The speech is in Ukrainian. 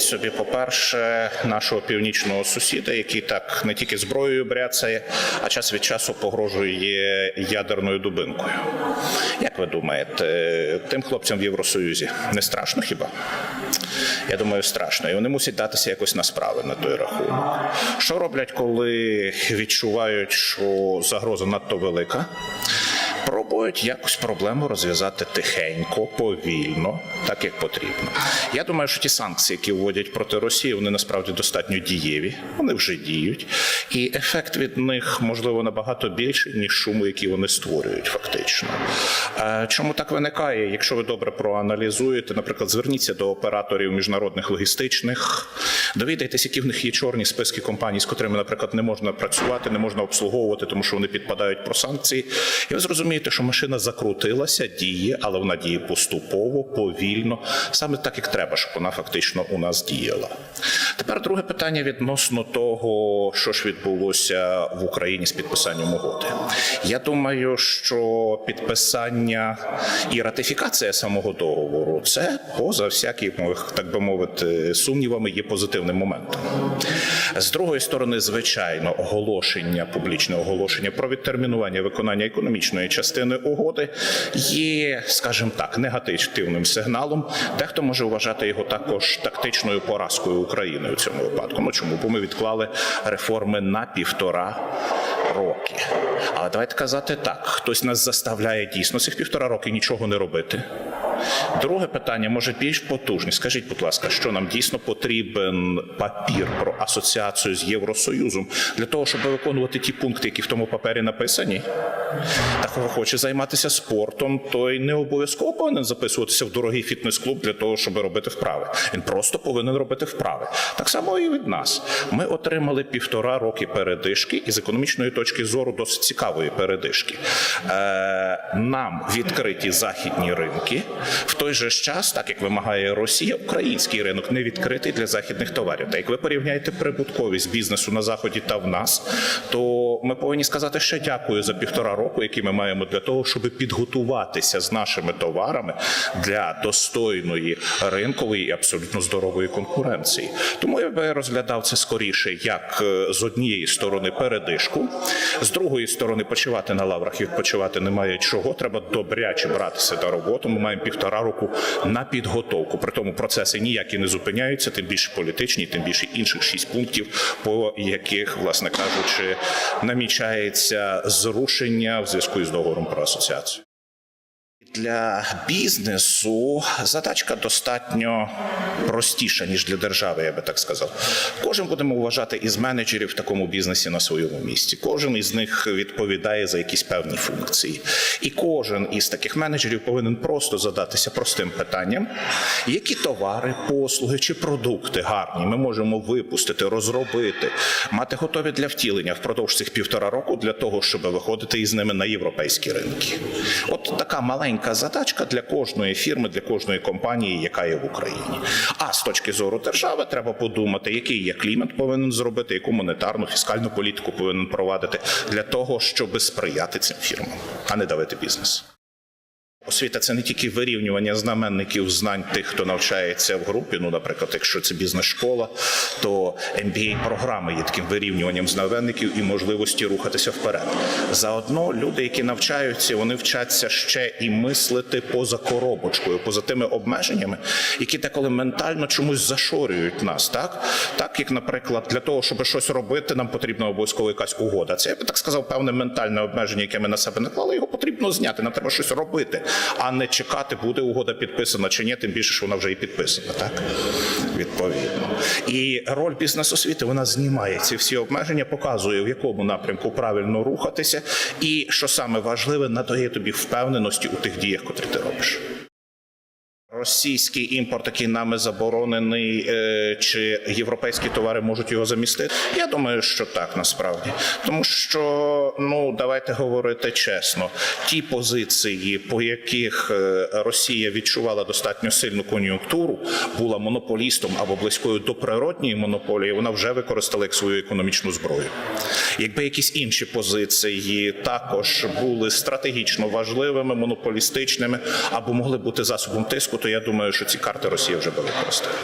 Уявіть собі, по-перше, нашого північного сусіда, який так не тільки зброєю бряцає, а час від часу погрожує ядерною дубинкою. Як ви думаєте, тим хлопцям в Євросоюзі не страшно хіба? Я думаю, страшно. І вони мусять датися якось на справи на той рахунок. Що роблять, коли відчувають, що загроза надто велика? Пробують якось проблему розв'язати тихенько, повільно, так як потрібно. Я думаю, що ті санкції, які вводять проти Росії, вони насправді достатньо дієві. Вони вже діють, і ефект від них можливо набагато більший, ніж шуму, який вони створюють, фактично. Е, Чому так виникає? Якщо ви добре проаналізуєте, наприклад, зверніться до операторів міжнародних логістичних, довідайтесь, які в них є чорні списки компаній, з котрими, наприклад, не можна працювати, не можна обслуговувати, тому що вони підпадають про санкції. І ви зрозумієте, що машина закрутилася, діє, але вона діє поступово, повільно, саме так, як треба, щоб вона фактично у нас діяла. Тепер друге питання відносно того, що ж відбулося в Україні з підписанням угоди. Я думаю, що підписання і ратифікація самого договору це поза всякими, так би мовити, сумнівами є позитивним моментом. З другої сторони, звичайно, оголошення, публічне оголошення про відтермінування виконання економічної частини угоди є, скажімо так, негативним сигналом. Дехто може вважати його також тактичною поразкою України у цьому випадку. Ну чому? Бо ми відклали реформи на півтора роки. Але давайте казати так: хтось нас заставляє дійсно цих півтора роки нічого не робити. Друге питання може більш потужне. Скажіть, будь ласка, що нам дійсно потрібен папір про асоціацію з Євросоюзом для того, щоб виконувати ті пункти, які в тому папері написані? Та хто хоче займатися спортом, той не обов'язково повинен записуватися в дорогий фітнес-клуб для того, щоб робити вправи. Він просто повинен робити вправи. Так само і від нас. Ми отримали півтора роки передишки, і з економічної точки зору досить цікавої передишки. Е, нам відкриті західні ринки. В той же час, так як вимагає Росія, український ринок не відкритий для західних товарів. Та як ви порівняєте прибутковість бізнесу на заході та в нас, то ми повинні сказати ще дякую за півтора року, які ми маємо для того, щоб підготуватися з нашими товарами для достойної ринкової і абсолютно здорової конкуренції. Тому я би розглядав це скоріше як е, з однієї сторони передишку, з другої сторони почувати на лаврах і відпочивати немає чого. Треба добряче братися до роботи. Ми маємо півтора року на підготовку. При тому процеси ніякі не зупиняються, тим більше політичні, тим більше інших шість пунктів, по яких, власне кажучи, намічається зрушення в зв'язку із договором про асоціацію. Для бізнесу задачка достатньо простіша, ніж для держави, я би так сказав. Кожен будемо вважати із менеджерів в такому бізнесі на своєму місці. Кожен із них відповідає за якісь певні функції. І кожен із таких менеджерів повинен просто задатися простим питанням, які товари, послуги чи продукти гарні ми можемо випустити, розробити, мати готові для втілення впродовж цих півтора року для того, щоб виходити із ними на європейські ринки. От така маленька задачка для кожної фірми, для кожної компанії, яка є в Україні. А з точки зору держави треба подумати, який є клімат повинен зробити, яку монетарну фіскальну політику повинен провадити для того, щоб сприяти цим фірмам, а не давити бізнес. Освіта це не тільки вирівнювання знаменників знань тих, хто навчається в групі. Ну, наприклад, якщо це бізнес-школа, то MBA програми є таким вирівнюванням знаменників і можливості рухатися вперед. Заодно люди, які навчаються, вони вчаться ще і мислити поза коробочкою, поза тими обмеженнями, які деколи ментально чомусь зашорюють нас. Так, так як, наприклад, для того, щоб щось робити, нам потрібна обов'язково якась угода. Це я би так сказав, певне ментальне обмеження, яке ми на себе наклали. Його потрібно зняти. Нам треба щось робити а не чекати, буде угода підписана чи ні, тим більше, що вона вже і підписана, так? Відповідно. І роль бізнес-освіти вона знімає ці всі обмеження, показує, в якому напрямку правильно рухатися, і що саме важливе, надає тобі впевненості у тих діях, котрі ти робиш. Російський імпорт, який нами заборонений, е, чи європейські товари можуть його замістити? Я думаю, що так насправді, тому що ну давайте говорити чесно, ті позиції, по яких е, Росія відчувала достатньо сильну кон'юнктуру, була монополістом або близькою до природньої монополії, вона вже використала як свою економічну зброю. Якби якісь інші позиції також були стратегічно важливими, монополістичними або могли бути засобом тиску, то я думаю, що ці карти Росія вже би використала.